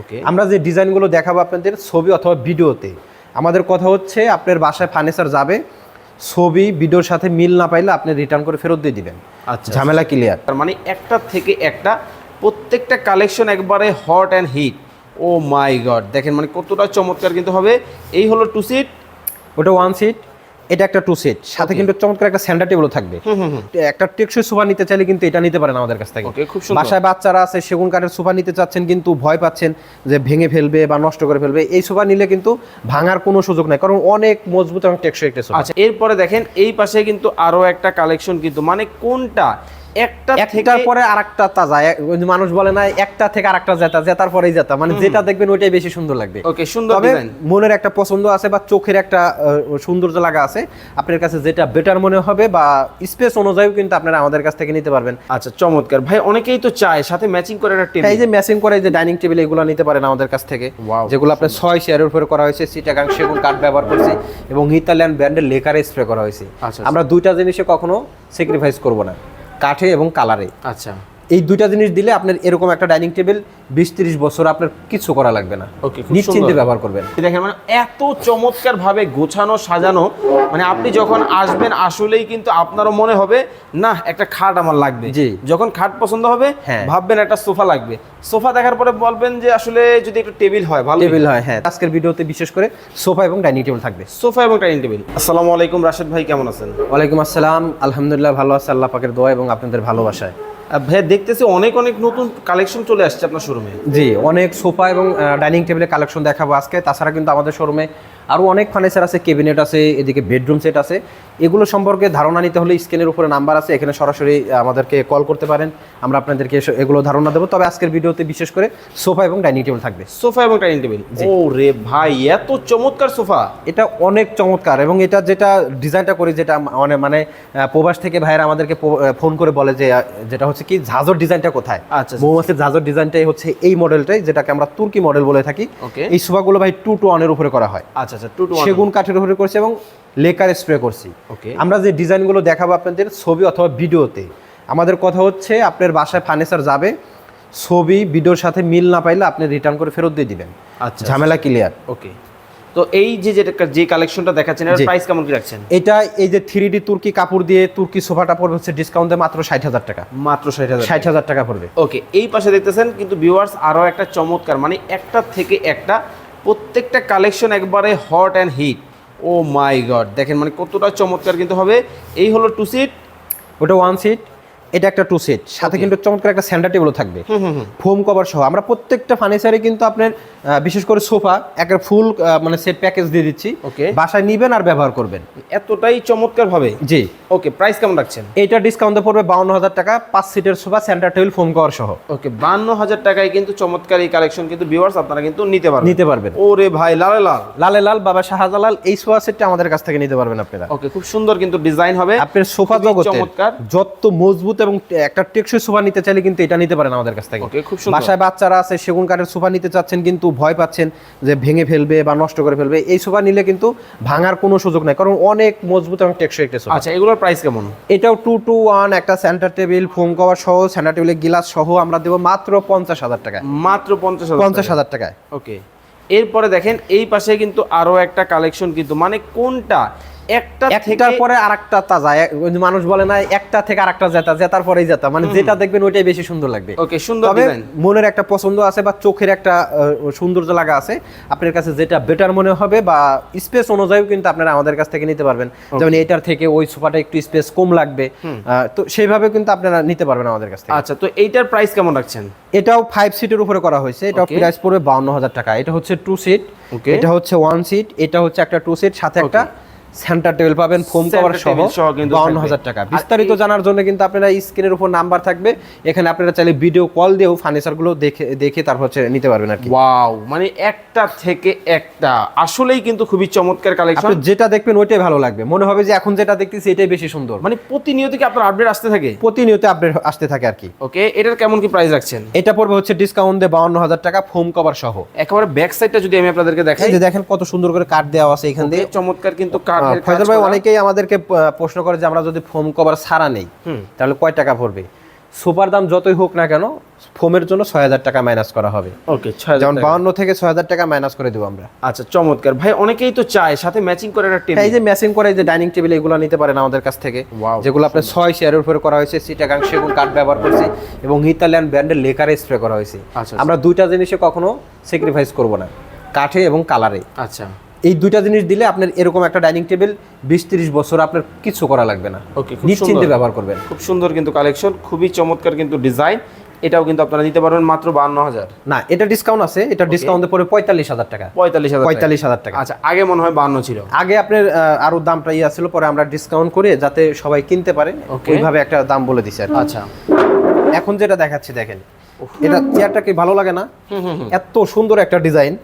ওকে আমরা যে ডিজাইনগুলো দেখাবো আপনাদের ছবি অথবা ভিডিওতে আমাদের কথা হচ্ছে আপনার বাসায় ফার্নিচার যাবে ছবি ভিডিওর সাথে মিল না পাইলে আপনি রিটার্ন করে ফেরত দিয়ে দিবেন। আচ্ছা ঝামেলা ক্লিয়ার তার মানে একটা থেকে একটা প্রত্যেকটা কালেকশন একবারে hot and hit oh my god দেখেন মানে কতটা চমৎকার কিন্তু হবে। এই হলো টু সিট ওটা ওয়ান সিট এটা একটা টু সেট সাথে কিন্তু চমৎকার একটা সেন্টার টেবিলও থাকবে। একটা টেকসই সোফা নিতে চাইলে কিন্তু এটা নিতে পারেন আমাদের কাছ থেকে। বাসায় বাচ্চারা আছে সেগুন কাঠের সোফা নিতে চাচ্ছেন কিন্তু ভয় পাচ্ছেন যে ভেঙে ফেলবে বা নষ্ট করে ফেলবে। এই সোফা নিলে কিন্তু ভাঙার কোনো সুযোগ নাই কারণ অনেক মজবুত এবং টেকসই একটা সোফা। আচ্ছা এরপরে দেখেন এই পাশে কিন্তু আরও একটা কালেকশন কিন্তু মানে কোনটা? একটা একটার পরে আরেকটা তাজা মানুষ বলে না একটা থেকে আরেকটা জেতা জেতার পরেই জেতা মানে যেটা দেখবেন ওইটাই বেশি সুন্দর লাগবে। ওকে সুন্দর তবে মনের একটা পছন্দ আছে বা চোখের একটা সৌন্দর্য লাগা আছে। আপনার কাছে যেটা বেটার মনে হবে বা স্পেস অনুযায়ী কিন্তু আপনারা আমাদের কাছ থেকে নিতে পারবেন। আচ্ছা চমৎকার। ভাই অনেকেই তো চায় সাথে ম্যাচিং করে একটা টেবিল এই যে ম্যাচিং করে যে ডাইনিং টেবিল এগুলো নিতে পারেন আমাদের কাছ থেকে। যেগুলো আপনার ছয় শেয়ারের উপরে করা হয়েছে সিটাগাং সেগুন কাঠ ব্যবহার করছি এবং ইতালিয়ান ব্র্যান্ডের লেকারে স্প্রে করা হয়েছে। আচ্ছা, আমরা দুইটা জিনিসে কখনো স্যাক্রিফাইস করব না। কাঠে এবং কালারে। আচ্ছা। এই দুইটা জিনিস দিলে আপনার এরকম একটা ডাইনিং টেবিল বিশ তিরিশ বছর আপনার কিছু করা লাগবে না। নিশ্চিন্তে ব্যবহার করবেন। দেখেন মানে এত চমৎকার ভাবে গোছানো সাজানো মানে আপনি যখন আসবেন আসলেই কিন্তু আপনারও মনে হবে না একটা খাট আমার লাগবে। জি। যখন খাট পছন্দ হবে হ্যাঁ। ভাববেন একটা সোফা লাগবে। সোফা দেখার পরে বলবেন যে আসলে যদি একটা টেবিল হয় ভালো টেবিল হয় হ্যাঁ। আজকের ভিডিওতে বিশেষ করে সোফা এবং ডাইনিং টেবিল থাকবে। সোফা এবং ডাইনিং টেবিল। আসসালামু আলাইকুম রাশেদ ভাই কেমন আছেন? ওয়ালাইকুম আসসালাম। আলহামদুলিল্লাহ ভালো আছে। আল্লাহ পাকের দোয়া এবং আপনাদের ভালোবাসায়। ভাইয়া দেখতেছি অনেক অনেক নতুন কালেকশন চলে আসছে আপনার শোরুমে জি অনেক সোফা এবং ডাইনিং টেবিলের কালেকশন দেখাবো আজকে। তাছাড়া কিন্তু আমাদের শোরুমে আরও অনেক ফার্নিচার আছে কেবিনেট আছে এদিকে বেডরুম সেট আছে। এগুলো সম্পর্কে ধারণা নিতে হলে স্ক্রিনের উপরে নাম্বার আছে এখানে সরাসরি আমাদেরকে কল করতে পারেন। আমরা আপনাদেরকে এগুলো ধারণা দেবো। তবে আজকের ভিডিওতে বিশেষ করে সোফা এবং ডাইনিং টেবিল থাকবে। সোফা এবং ডাইনিং টেবিল? ও রে ভাই এত চমৎকার সোফা! এটা অনেক চমৎকার এবং এটা যেটা ডিজাইনটা করি যেটা মানে মানে প্রবাস থেকে ভাইয়েরা আমাদেরকে ফোন করে বলে যে যেটা হচ্ছে কি ঝাঁঝর ডিজাইনটা কোথায়? আচ্ছা, আচ্ছা। মৌমাছির ঝাঁঝর ডিজাইনটাই হচ্ছে এই মডেলটাই যেটাকে আমরা তুর্কি মডেল বলে থাকি। এই সোফাগুলো ভাই টু টু ওয়ানের উপরে করা হয়। আচ্ছা আচ্ছা টু টু সেগুন কাঠের উপরে করছি এবং লেকার স্প্রে করছি। ওকে। আমরা যে ডিজাইনগুলো দেখাবো আপনাদের ছবি অথবা ভিডিওতে আমাদের কথা হচ্ছে আপনার বাসায় ফার্নিচার যাবে ছবি ভিডিওর সাথে মিল না পাইলে আপনি রিটার্ন করে ফেরত দিয়ে দিবেন। আচ্ছা ঝামেলা ক্লিয়ার ওকে। তো এই যে যেটা যে কালেকশনটা দেখাচ্ছেন এর প্রাইস কেমন কি রাখছেন? এটা এই যে থ্রি ডি তুর্কি কাপড় দিয়ে তুর্কি সোফাটা পড়বে হচ্ছে ডিসকাউন্টে মাত্র ষাট হাজার টাকা। মাত্র ষাট হাজার ষাট হাজার টাকা পড়বে। ওকে এই পাশে দেখতেছেন কিন্তু ভিউয়ার্স আরও একটা চমৎকার মানে একটা থেকে একটা প্রত্যেকটা কালেকশন একবারে hot and hit oh my god দেখেন মানে কতটা চমৎকার কিন্তু হবে। এই হলো টু সিট ওটা ওয়ান সিট এটা একটা টু সেট সাথে কিন্তু চমৎকার একটা সেন্টার টেবিলও থাকবে। ফোম কভার সহ। আমরা প্রত্যেকটা ফার্নিচারে কিন্তু আপনার বিশেষ করে সোফা একটা ফুল মানে সেট প্যাকেজ দিয়ে দিচ্ছি। ওকে বাসায় নিবেন আর ব্যবহার করবেন। এতটাই চমৎকার ভাবে জি। ওকে প্রাইস কেমন রাখছেন? এটা ডিসকাউন্টে পড়বে বাউন্ন হাজার টাকা পাঁচ সিটের sofa centre table foam cover সহ। ওকে বান্ন হাজার টাকায় কিন্তু চমৎকার এই কালেকশন কিন্তু ভিউয়ার্স আপনারা কিন্তু নিতে পারবেন। নিতে পারবেন। ওরে ভাই লালে লাল। লালে লাল বাবা শাহজালাল এই সোফা সেটটা আমাদের কাছ থেকে নিতে পারবেন আপনারা। ওকে খুব সুন্দর কিন্তু ডিজাইন হবে। আপনার সোফা জগতে চমৎকার। যত মজবুত এবং একটা টেকসই সোফা নিতে চাইলে কিন্তু এটা নিতে পারেন আমাদের কাছ থেকে। বাসায় বাচ্চারা আছে সেগুন কাঠের সোফা নিতে চাচ্ছেন কিন্তু ভয় পাচ্ছেন যে ভেঙে ফেলবে বা নষ্ট করে ফেলবে। এই সোফা নিলে কিন্তু ভাঙার কোনো সুযোগ নাই কারণ অনেক মজবুত এবং টেকসই একটা সোফা। আচ্ছা এগুলোর প্রাইস কেমন? এটাও টু টু ওয়ান একটা সেন্টার টেবিল ফোম কভার সহ সেন্টার টেবিলের গিলাস সহ আমরা দেবো মাত্র পঞ্চাশ হাজার টাকা মাত্র পঞ্চাশ পঞ্চাশ হাজার টাকায়। ওকে এরপরে দেখেন এই পাশে কিন্তু আরও একটা কালেকশন কিন্তু মানে কোনটা? একটা একটার পরে আরেকটা তাজা মানুষ বলে না একটা থেকে আরেকটা জেতা জেতার পরেই জেতা। মানে যেটা দেখবেন ওইটাই বেশি সুন্দর লাগবে। ওকে সুন্দর তবে মনের একটা পছন্দ আছে বা চোখের একটা সৌন্দর্য লাগা আছে। আপনার কাছে যেটা বেটার মনে হবে বা স্পেস অনুযায়ী কিন্তু আপনারা আমাদের কাছ থেকে নিতে পারবেন। যেমন এটার থেকে ওই সোফাটা একটু স্পেস কম লাগবে। তো সেইভাবে কিন্তু আপনারা নিতে পারবেন আমাদের কাছ থেকে। আচ্ছা তো এইটার প্রাইস কেমন রাখছেন? এটাও ফাইভ সিটের উপরে করা হয়েছে। Okay. প্রাইস পড়বে বাউন্ন হাজার টাকা। এটা হচ্ছে টু সিট এটা হচ্ছে ওয়ান সিট এটা হচ্ছে একটা টু সিট সাথে একটা সেন্টার টেবিল পাবেন ফোম কভার সহ বাউন্ন। হাজার টাকা। বিস্তারিত জানার জন্য কিন্তু আপনারা স্ক্রিনের উপর নাম্বার থাকবে। এখানে আপনারা চাইলে ভিডিও কল দিয়েও ফার্নিচারগুলো দেখে দেখে তারপর হচ্ছে নিতে পারবেন আর কি। ওয়াও মানে একটা থেকে একটা। আসলেই কিন্তু খুবই চমৎকার কালেকশন আপনি যেটা দেখবেন ওইটাই ভালো লাগবে। মনে হবে যে এখন যেটা দেখতেছি এটাই বেশি সুন্দর। মানে প্রতিনিয়ত কি আপনার আপডেট আসতে থাকে? প্রতিনিয়ত আপডেট আসতে থাকে আর কি। ওকে এটার কেমন কি প্রাইস রাখছেন? এটা পড়বে হচ্ছে ডিসকাউন্ট দিয়ে বাউন্ন হাজার টাকা ফোম কভার সহ। একেবারে ব্যাক সাইডটা যদি আমি আপনাদেরকে দেখাই। যে দেখেন কত সুন্দর করে কাঠ দেওয়া আছে এখান দিয়ে। চমৎকার কিন্তু কাজ ফয়জল ভাই অনেকেই আমাদেরকে প্রশ্ন করে যে আমরা যদি ফোম কভার ছাড়া নেই তাহলে কয় টাকা পড়বে সোফার দাম যতই হোক না কেন ফোমের জন্য ছয় হাজার টাকা মাইনাস করা হবে। ওকে যেমন বাউন্ন থেকে ছয় হাজার টাকা মাইনাস করে দেবো আমরা। আচ্ছা চমৎকার। ভাই অনেকেই তো চায় সাথে ম্যাচিং করে একটা হ্যাঁ, এই যে ম্যাচিং করে এই যে ডাইনিং টেবিল এগুলো নিতে পারেন আমাদের কাছ থেকে। যেগুলো আপনার ছয় শেয়ারের উপরে করা হয়েছে সিটাগাং সেগুন কাঠ ব্যবহার করছি এবং ইতালিয়ান ব্র্যান্ডের লেকারে স্প্রে করা হয়েছে। আচ্ছা, আমরা দুইটা জিনিসে কখনো স্যাক্রিফাইস করব না কাঠে এবং কালারে আচ্ছা। এই দুইটা জিনিস দিলে আপনার এরকম একটা ডাইনিং টেবিল বিশ তিরিশ বছর আপনার কিছু করা লাগবে না। খুব নিশ্চিন্তে ব্যবহার করবেন। খুব সুন্দর কিন্তু কালেকশন খুবই চমৎকার কিন্তু ডিজাইন এটাও কিন্তু আপনারা নিতে পারবেন মাত্র বান্ন হাজার। না এটা ডিসকাউন্ট আছে এটা ডিসকাউন্টে পরে পঁয়তাল্লিশ হাজার টাকা। পঁয়তাল্লিশ হাজার পঁয়তাল্লিশ হাজার টাকা। আচ্ছা আগে মনে হয় বান্ন ছিল। আগে আপনার আহ, আরও দামটা ইয়া ছিল পরে আমরা ডিসকাউন্ট করে যাতে সবাই কিনতে পারে. ওইভাবে একটা দাম বলে দিছি আচ্ছা। এখন যেটা দেখাচ্ছি দেখেন। এটা চেয়ারটা কি ভালো লাগে না। এত সুন্দর একটা ডিজাইন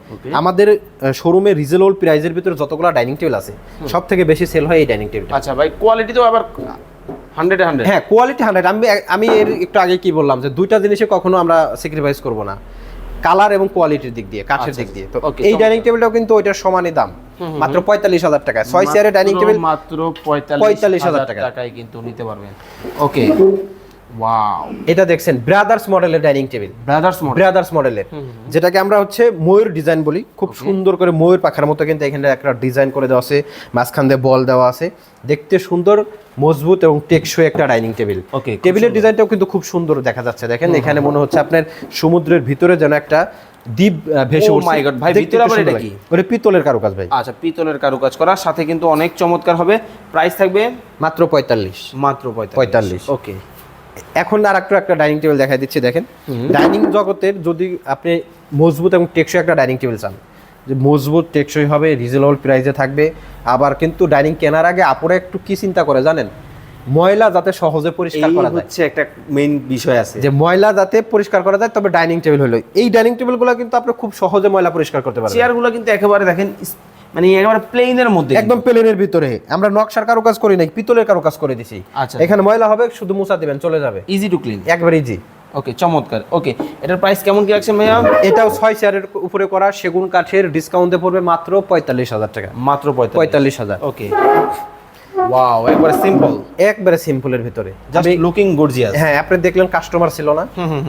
আমাদের শোরুমে রিজনেবল প্রাইজের ভিতরে যতগুলো ডাইনিং টেবিল আছে সব থেকে বেশি সেল হয় এই ডাইনিং টেবিল আচ্ছা ভাই কোয়ালিটি তো আবার হান্ড্রেডে হান্ড্রেড হ্যাঁ কোয়ালিটি হান্ড্রেড আমি আমি এর একটু আগে কি বললাম যে দুইটা জিনিসে কখনো আমরা স্যাক্রিফাইস করব না। কালার এবং কোয়ালিটির দিক দিয়ে কাঠের আচ্ছা, দিক দিয়ে। তো এই চমৎকার। ডাইনিং টেবিলটাও কিন্তু ওইটার সমানই দাম। মাত্র পঁয়তাল্লিশ হাজার টাকা ছয় চেয়ারের ডাইনিং টেবিল মাত্র পঁয়তাল্লিশ হাজার টাকা। টাকায়। কিন্তু নিতে পারবেন। ওকে ওয়াও এটা দেখছেন ব্রাদার্স মডেলের dining table brothers model brothers মডেলের যেটাকে আমরা হচ্ছে ময়ূর ডিজাইন বলি। খুব সুন্দর করে ময়ূর পাখার মতো কিন্তু এখানে একটা ডিজাইন করে দেওয়া আছে। মাঝখান দিয়ে বল দেওয়া আছে। দেখতে সুন্দর মজবুত এবং টেকসই একটা ডাইনিং টেবিল খুব টেবিলের ডিজাইনটাও কিন্তু খুব সুন্দর দেখা যাচ্ছে। দেখেন এখানে মনে হচ্ছে আপনার সমুদ্রের ভিতরে যেন একটা দ্বীপ ভেসে Oh উঠছে। my God, ভাই, ভিতরে আবার এটা কি? ওটা পিতলের কারুকাজ ভাই। আচ্ছা পিতলের কারুকাজ করা। সাথে কিন্তু অনেক চমৎকার হবে। প্রাইস থাকবে? মাত্র পঁয়তাল্লিশ। মাত্র পঁয়তাল্লিশ। 45 ওকে এখন আর একটা একটা ডাইনিং টেবিল দেখাই দিচ্ছি দেখেন। ডাইনিং জগতের যদি আপনি মজবুত এবং টেকসই একটা ডাইনিং টেবিল চান যে মজবুত টেকসই হবে রিজনেবল প্রাইসে থাকবে আবার কিন্তু ডাইনিং কেনার আগে আপুরা একটু কি চিন্তা করে জানেন? ময়লা যাতে সহজে পরিষ্কার করা যায়। হচ্ছে একটা মেইন বিষয় আছে। যে ময়লা যাতে পরিষ্কার করা যায় তবে ডাইনিং টেবিল হলো। এই ডাইনিং টেবিলগুলো কিন্তু আপনি খুব সহজে ময়লা পরিষ্কার করতে পারবেন। চেয়ারগুলো কিন্তু একেবারে দেখেন মানে একেবারে প্লেনের মধ্যে। একদম প্লেনের ভিতরে। আমরা নকশার কারও কাজ করি নাই পিতলের কারও কাজ করে দিছি। আচ্ছা। এখানে ময়লা হবে শুধু মুছা দিবেন চলে যাবে। ইজি টু ক্লিন একবার ইজি ওকে চমৎকার। ওকে এটার প্রাইস কেমন কি রাখছেন ভাইয়া? এটাও ছয় চেয়ারের উপরে করা সেগুন কাঠের ডিসকাউন্টে পড়বে মাত্র পঁয়তাল্লিশ হাজার টাকা। মাত্র পঁয়তাল্লিশ। পঁয়তাল্লিশ হাজার। ওকে ওয়াও একবারে সিম্পল একবারে সিম্পলের ভিতরে। জাস্ট লুকিং গর্জিয়াস হ্যাঁ আপনি দেখলেন কাস্টমার ছিল না।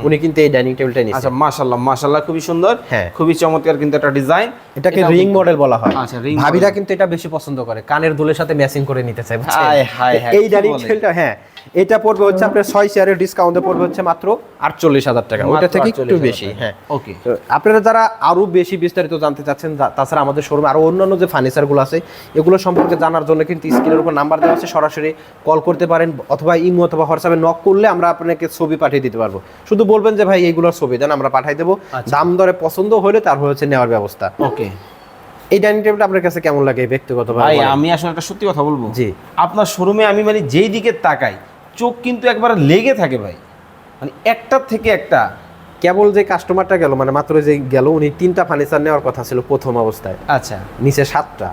উনি কিন্তু এই ডাইনিং টেবিলটা নিয়েছে। আচ্ছা মাশাআল্লাহ মাশাআল্লাহ খুবই সুন্দর। হ্যাঁ। খুবই চমৎকার কিন্তু একটা ডিজাইন এটাকে রিং মডেল বলা হয়। আচ্ছা, রিং ভাবিরা কিন্তু এটা বেশি পছন্দ করে। কানের দুলের সাথে ম্যাচিং করে নিতে চায়? হাই হায়, এই ডাইনিং বলে? টেবিলটা হ্যাঁ। এটা পড়বে হচ্ছে আপনার ছয় চেয়ারের ডিসকাউন্টে পড়বে হচ্ছে মাত্র আটচল্লিশ হাজার টাকা। ওটা থেকে একটু বেশি হ্যাঁ। ওকে আপনারা যারা আরও বেশি বিস্তারিত জানতে চাচ্ছেন তাছাড়া আমাদের শোরুমে আরও অন্যান্য যে ফার্নিচারগুলো আছে এগুলো সম্পর্কে জানার জন্য কিন্তু স্ক্রিনের উপর নাম্বার দেওয়া আছে সরাসরি কল করতে পারেন অথবা ইমো অথবা হোয়াটসঅ্যাপে নক করলে আমরা আপনাকে ছবি পাঠিয়ে দিতে পারব। শুধু বলবেন যে ভাই এইগুলোর ছবি দেন আমরা পাঠিয়ে দেবো। দাম দরে পছন্দ হলে তারপর হচ্ছে নেওয়ার ব্যবস্থা। ওকে এই ডাইনিং টেবিলটা আপনার কাছে কেমন লাগে ব্যক্তিগত ভাই আমি আসলে একটা সত্যি কথা বলব। জি। আপনার শোরুমে আমি মানে যেই দিকে তাকাই চোখ কিন্তু একবার লেগে থাকে ভাই। মানে একটার থেকে একটা। কেবল যে কাস্টমারটা গেল মানে মাত্র যে গেল উনি তিনটা ফার্নিচার নেওয়ার কথা ছিল প্রথম অবস্থায়। আচ্ছা। নিচে সাতটা।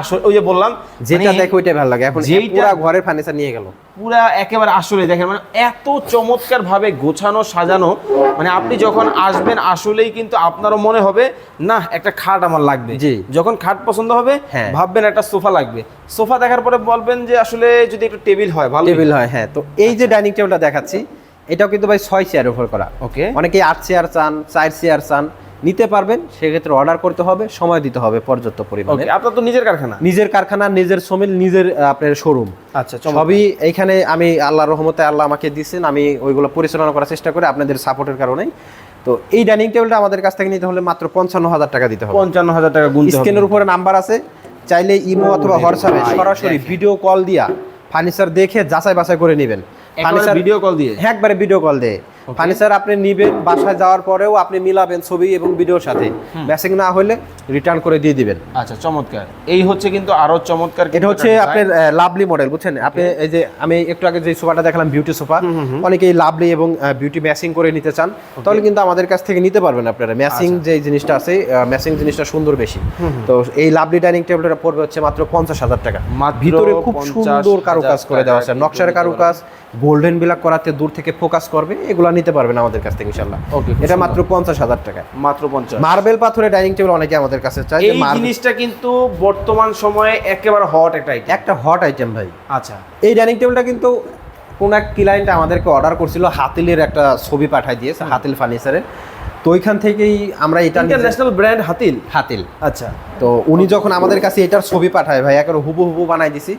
আসলে ওই যে বললাম যেটা মানে দেখে ওইটাই ভালো লাগে। এখন পুরা ঘরের ফার্নিচার নিয়ে গেল। পুরা একেবারে আসলে দেখেন মানে এত চমৎকার ভাবে গোছানো সাজানো মানে আপনি যখন আসবেন আসলেই কিন্তু আপনারও মনে হবে না একটা খাট আমার লাগবে। যখন খাট পছন্দ হবে হ্যাঁ। ভাববেন একটা সোফা লাগবে। সোফা দেখার পরে বলবেন যে আসলে যদি একটা টেবিল হয় ভালো টেবিল হয় হ্যাঁ। তো এই যে ডাইনিং টেবিলটা দেখাচ্ছি এটাও কিন্তু ভাই ছয় চেয়ার উপর করা। ওকে অনেকে আট চেয়ার চান চার চেয়ার চান। নিতে পারবেন সেক্ষেত্রে অর্ডার করতে হবে সময় দিতে হবে পর্যাপ্ত পরিমাণে। আপনার তো নিজের কারখানা। নিজের কারখানা নিজের সমিল নিজের আপনার শোরুম আচ্ছা সবই এইখানে আমি আল্লাহ রহমতে আল্লাহ আমাকে দিচ্ছেন আমি ওইগুলো পরিচালনা করার চেষ্টা করি আপনাদের সাপোর্টের কারণেই। তো এই ডাইনিং টেবিলটা আমাদের কাছ থেকে নিতে হলে মাত্র পঞ্চান্ন হাজার টাকা দিতে হবে। পঞ্চান্ন হাজার টাকা গুনতে হবে। স্ক্রিনের উপরে নাম্বার আছে চাইলে ইমো অথবা হোয়াটসঅ্যাপে সরাসরি ভিডিও কল দিয়া ফার্নিচার দেখে যাচাই বাছাই করে নেবেন। একেবারে ভিডিও কল দিয়ে। একবারে ভিডিও কল দিয়ে ফার্নিচার আপনি নিবেন বাসায় যাওয়ার পরেও আপনি মিলাবেন ছবি এবং ভিডিওর সাথে। ম্যাচিং না হলে রিটার্ন করে দিয়ে দিবেন। আচ্ছা চমৎকার। এই হচ্ছে কিন্তু আরও চমৎকার এটা হচ্ছে আপনার লাভলি মডেল বুঝছেন? আপনি এই যে আমি একটু আগে যে সোফাটা দেখালাম বিউটি সোফা অনেকেই লাভলি এবং বিউটি ম্যাচিং করে নিতে চান। তাহলে কিন্তু আমাদের কাছ থেকে নিতে পারবেন আপনারা। ম্যাচিং যে জিনিসটা আছে ম্যাচিং জিনিসটা সুন্দর বেশি। তো এই লাভলি ডাইনিং টেবিলটা পড়বে হচ্ছে মাত্র পঞ্চাশ হাজার টাকা। ভিতরে খুব সুন্দর কারুকাজ করে দেওয়া আছে। নকশার কারুকাজ গোল্ডেন বিলাক করাতে দূর থেকে ফোকাস করবে এগুলো নিতে পারবেন আমাদের কাছ থেকে ইনশাল্লাহ ওকে এটা মাত্র পঞ্চাশ হাজার টাকা মাত্র পঞ্চাশ। মার্বেল পাথরের ডাইনিং টেবিল অনেকে আমাদের কাছে চাই এই জিনিসটা কিন্তু বর্তমান সময়ে একেবারে হট একটা আইটেম একটা হট আইটেম ভাই। আচ্ছা। এই ডাইনিং টেবিলটা কিন্তু কোন এক ক্লায়েন্ট আমাদেরকে অর্ডার করছিল হাতিলের একটা ছবি পাঠাই দিয়েছে হাতিল ফার্নিচারের তো ওইখান থেকেই আমরা এটা ইন্টারন্যাশনাল ব্র্যান্ড হাতিল? হাতিল। আচ্ছা। তো উনি যখন আমাদের কাছে এটার ছবি পাঠায় ভাই একেবারে হুবু হুবু বানাই দিছি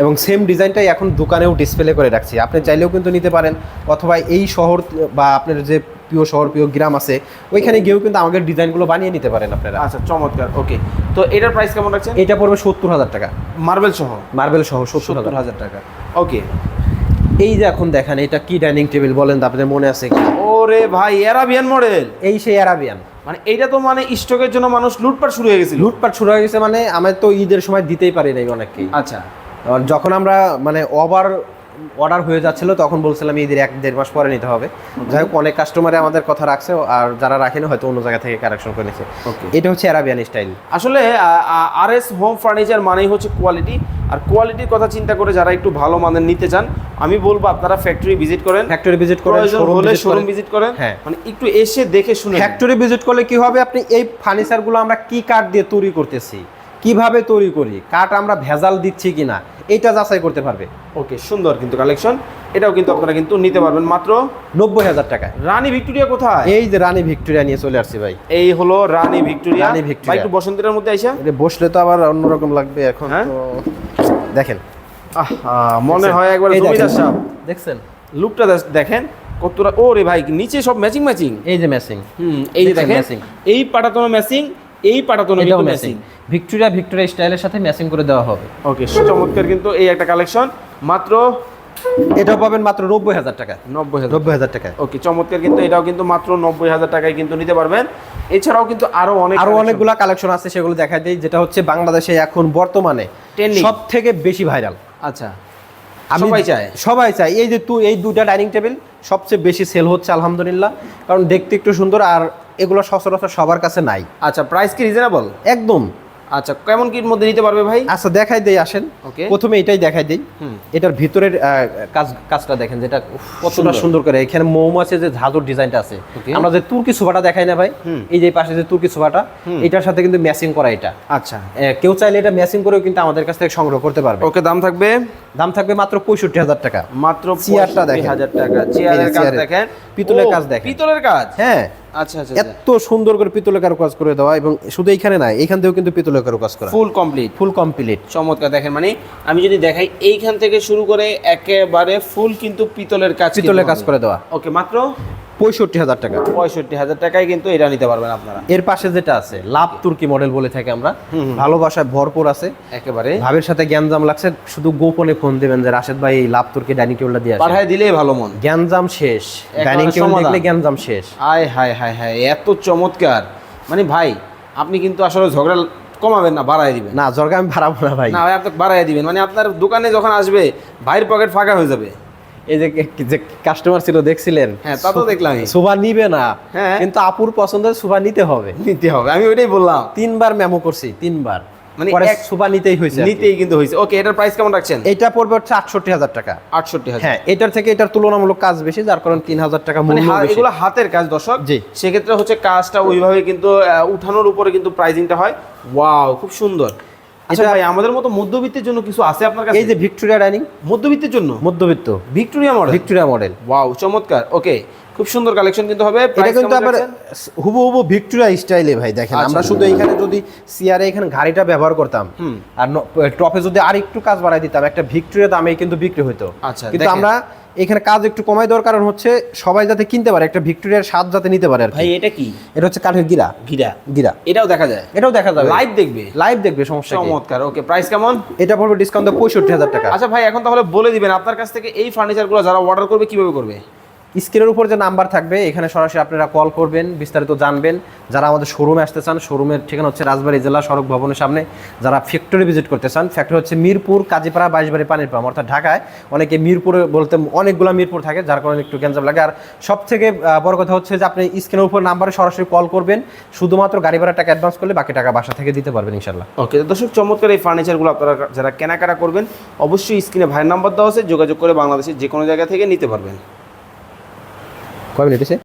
এবং সেম ডিজাইনটাই এখন দোকানেও ডিসপ্লে করে রাখছি। আপনি চাইলেও কিন্তু নিতে পারেন। অথবা এই শহর বা আপনার যে প্রিয় শহর প্রিয় গ্রাম আছে ওইখানে গিয়েও কিন্তু আমাদের ডিজাইনগুলো বানিয়ে নিতে পারেন আপনারা। আচ্ছা চমৎকার ওকে তো এটার প্রাইস কেমন রাখছেন? এটা পড়বে সত্তর হাজার টাকা। মার্বেল সহ? মার্বেল সহ সত্তর হাজার। টাকা ওকে এই যে এখন দেখেন এটা কি ডাইনিং টেবিল বলেন তো আপনাদের মনে আছে কি? ওরে ভাই অ্যারাবিয়ান মডেল এই সেই অ্যারাবিয়ান মানে এইটা তো মানে স্টকের জন্য মানুষ লুটপাট শুরু হয়ে গেছে লুটপাট শুরু হয়ে গেছে মানে আমরা তো ঈদের সময় দিতেই পারি নাই অনেককেই। আচ্ছা। যখন আমরা মানে ওভার অর্ডার হয়ে যাচ্ছিল তখন বলছিলাম ঈদের এক দেড় মাস পরে নিতে হবে। যাই হোক অনেক কাস্টমারে আমাদের কথা রাখছে আর যারা রাখেনি হয়তো অন্য জায়গা থেকে কারেকশন করে নিছে এটা হচ্ছে অ্যারাবিয়ান স্টাইল আসলে আর এস হোম ফার্নিচার মানেই হচ্ছে কোয়ালিটি আর কোয়ালিটির কথা চিন্তা করে যারা একটু ভালো মানের নিতে চান আমি বলব আপনারা ফ্যাক্টরি ভিজিট করেন। ফ্যাক্টরি ভিজিট করে প্রয়োজন হলে শোরুম ভিজিট করেন। হ্যাঁ। মানে একটু এসে দেখে শুনে ফ্যাক্টরি ভিজিট করলে কি হবে? আপনি এই ফার্নিচারগুলো আমরা কি কাঠ দিয়ে তৈরি করতেছি? কীভাবে তৈরি করি? কাঠ আমরা ভেজাল দিচ্ছি কিনা? এটা যাচাই করতে পারবে। ওকে সুন্দর কিন্তু কালেকশন এটাও কিন্তু আপনারা কিন্তু নিতে পারবেন মাত্র নব্বই হাজার টাকায়। রানী ভিক্টোরিয়া কোথায়? এই যে রানী ভিক্টোরিয়া নিয়ে চলে আসছি ভাই। এই হলো রানী ভিক্টোরিয়া। রানী ভিক্টোরিয়া। একটু বসন্তের মধ্যে আইসা। বসলে তো আবার অন্যরকম লাগবে এখন হ্যাঁ? তো। দেখেন। আহা, মনে হয় একবার জমিদার সাহেব। দেখছেন? লুকটা দেখ- দেখেন কতটা ও রে ভাই নিচে সব ম্যাচিং ম্যাচিং এই যে ম্যাচিং হুম এই যে দেখেন? এই পাটাতনো ম্যাচিং এই পাটাতনো কিন্তু ম্যাচিং ম্যাচিং ভিক্টোরিয়া ভিক্টোরিয়া স্টাইলের সাথে ম্যাচিং করে দেওয়া হবে। ওকে চমৎকার কিন্তু এই একটা কালেকশন মাত্র? এটাও পাবেন মাত্র নব্বই হাজার টাকা। নব্বই হাজার নব্বই হাজার টাকায় ওকে চমৎকার কিন্তু এটাও কিন্তু মাত্র নব্বই হাজার টাকায় কিন্তু নিতে পারবেন। এছাড়াও কিন্তু আরও অনেক আরও অনেকগুলা কালেকশন আছে সেগুলো দেখাই দিই যেটা হচ্ছে বাংলাদেশে এখন বর্তমানে। সব থেকে বেশি ভাইরাল আচ্ছা। সবাই চায়। সবাই চায়। এই যে তুই এই দুটা ডাইনিং টেবিল সবচেয়ে বেশি সেল হচ্ছে আলহামদুলিল্লাহ। কারণ দেখতে একটু সুন্দর আর এগুলো সচরাচর সবার কাছে নাই। আচ্ছা প্রাইস কি রিজনেবল একদম। আচ্ছা কেমন কির মধ্যে নিতে পারবে ভাই? আচ্ছা দেখাই দেই আসেন। Okay. প্রথমে এটাই দেখাই দেই। এটার ভিতরের কাজ কাজটা দেখেন যেটা কতটা সুন্দর। করে। এখানে মৌমাছির যে ঝাঁঝর ডিজাইনটা আছে আমরা যে তুর্কি সোফাটা দেখাই না ভাই এই যে পাশে যে তুর্কি সোফাটা এটার সাথে কিন্তু ম্যাচিং করা এটা। আচ্ছা। কেউ চাইলে এটা ম্যাচিং করেও কিন্তু আমাদের কাছ থেকে সংগ্রহ করতে পারবে। ওকে দাম থাকবে? দাম থাকবে মাত্র পঁয়ষট্টি হাজার টাকা। মাত্র চেয়ারটা দেখেন। হাজার টাকা। চেয়ারের কাজ। দেখেন। পিতলের কাজ দেখেন। পিতলের কাজ? হ্যাঁ। আচ্ছা আচ্ছা আচ্ছা। এত সুন্দর করে পিতলের কাজ করে দেওয়া এবং শুধু এইখানে নাই এখান থেকেও কিন্তু পিতলের কাজ করা। ফুল কমপ্লিট ফুল কমপ্লিট চমৎকার দেখেন মানে আমি যদি দেখাই এইখান থেকে শুরু করে একেবারে ফুল কিন্তু পিতলের কাজ পিতলের কাজ করে দেওয়া। ওকে মাত্র পঁয়ষট্টি হাজার টাকা। পঁয়ষট্টি হাজার টাকায় কিন্তু এটা নিতে পারবেন আপনারা। এর পাশে যেটা আছে লাভ তুর্কি মডেল বলে থাকি আমরা। ভালোবাসায় ভরপুর আছে। একেবারে। ভাবের সাথে জ্ঞানজাম লাগছে শুধু গোপনে ফোন দিবেন যে রাশেদ ভাই এই লাভ তুর্কি ডাইনিং টেবিলটা দিয়ে। পাঠায় দিলেই ভালো মন। জ্ঞানজাম শেষ। ডাইনিং টেবিল দেখলে জ্ঞানজাম শেষ। আয় হায় হায় হায় এত চমৎকার। মানে ভাই আপনি কিন্তু আসলে ঝগড়া কমাবেন না বাড়ায় দিবেন। না ঝগড়া আমি ভাড়াবো না ভাই। না ভাই আপনি বাড়ায় দিবেন। মানে আপনার দোকানে যখন আসবে ভাইয়ের পকেট ফাঁকা হয়ে যাবে। এই যে যে কাস্টমার ছিল দেখছিলেন? হ্যাঁ, তা তো দেখলামই। সুভা নিবে না। হ্যাঁ। কিন্তু আপুর পছন্দের সুভা নিতে হবে। নিতে হবে আমি ওইটাই বললাম। তিনবার মেমো করছি তিনবার। মানে এক- সুভা নিতেই হয়েছে নিতেই কিন্তু হয়েছে। ওকে এটার প্রাইস কেমন রাখছেন? এটা পড়বে হচ্ছে আটষট্টি হাজার টাকা। আটষট্টি হাজার। হ্যাঁ এটার থেকে এটার তুলনামূলক কাজ বেশি যার কারণে তিন হাজার টাকা মানে মূল্য এগুলো হাতের কাজ দর্শক। জি। সেক্ষেত্রে হচ্ছে কাজটা ওইভাবে কিন্তু উঠানোর উপরে কিন্তু প্রাইজিংটা হয়। ওয়াও খুব সুন্দর। আচ্ছা ভাই আমাদের মতো মধ্যবিত্তের জন্য কিছু আছে আপনার কাছে? এই যে ভিক্টোরিয়া ডাইনিং। মধ্যবিত্তের জন্য? মধ্যবিত্ত। Victoria model Victoria model wow চমৎকার। ওকে খুব সুন্দর কালেকশন কিন্তু হবে। এটা কিন্তু আবার রাখছেন? হুবু হুবু ভিক্টোরিয়া স্টাইলে ভাই দেখেন আচ্ছা। আমরা শুধু এখানে যদি সিয়ারে এখানে গাড়িটা ব্যবহার করতাম আর টপে যদি আর একটু কাজ বাড়াই দিতাম একটা ভিক্টোরিয়া দামে কিন্তু বিক্রি হতো আচ্ছা, কিন্তু আমরা এখানে কাজ একটু কমাই দেওয়ার কারণ হচ্ছে সবাই যাতে কিনতে পারে একটা ভিক্টোরিয়ার স্বাদ যাতে নিতে পারে ভাই এটা কি? এটা হচ্ছে কাঠের গিরা। গিরা। গিরা। এটাও দেখা যায়? এটাও দেখা যাবে। লাইভ দেখবে? লাইভ দেখবে সমস্যা চমৎকার ওকে প্রাইস কেমন? এটা পড়বে ডিসকাউন্ট পঁয়ষট্টি হাজার টাকা। আচ্ছা ভাই এখন তাহলে বলে দিবেন আপনার কাছ থেকে এই ফার্নিচারগুলো যারা অর্ডার করবে কীভাবে করবে? স্ক্রিনের উপর যে নাম্বার থাকবে, এখানে সরাসরি আপনারা কল করবেন, বিস্তারিত জানবেন। যারা আমাদের শোরুমে আসতে চান শোরুমের ঠিকানা হচ্ছে রাজবাড়ী জেলা সড়ক ভবনের সামনে। যারা ফ্যাক্টরি ভিজিট করতে চান ফ্যাক্টরি হচ্ছে মিরপুর, কাজীপাড়া বাইশবাড়ি পানির পাম অর্থাৎ ঢাকায়। অনেকে মিরপুরে বলতে অনেকগুলো মিরপুর থাকে, যার কারণে একটু গ্যাঞ্জাম লাগে। আর সব থেকে বড় কথা হচ্ছে যে আপনি স্ক্রিনের উপর নাম্বারে সরাসরি কল করবেন। শুধুমাত্র গাড়ি ভাড়া টাকা অ্যাডভান্স করলে বাকি টাকা বাসা থেকে দিতে পারবেন ইনশাল্লাহ ওকে দর্শক, চমৎকার এই ফার্নিচারগুলো আপনারা যারা কেনাকাটা করবেন, অবশ্যই স্ক্রিনে ভাইয়ের নাম্বার দেওয়া আছে, যোগাযোগ করে বাংলাদেশের যে কোনো জায়গা থেকে নিতে পারবেন। কয় মিনিট এসে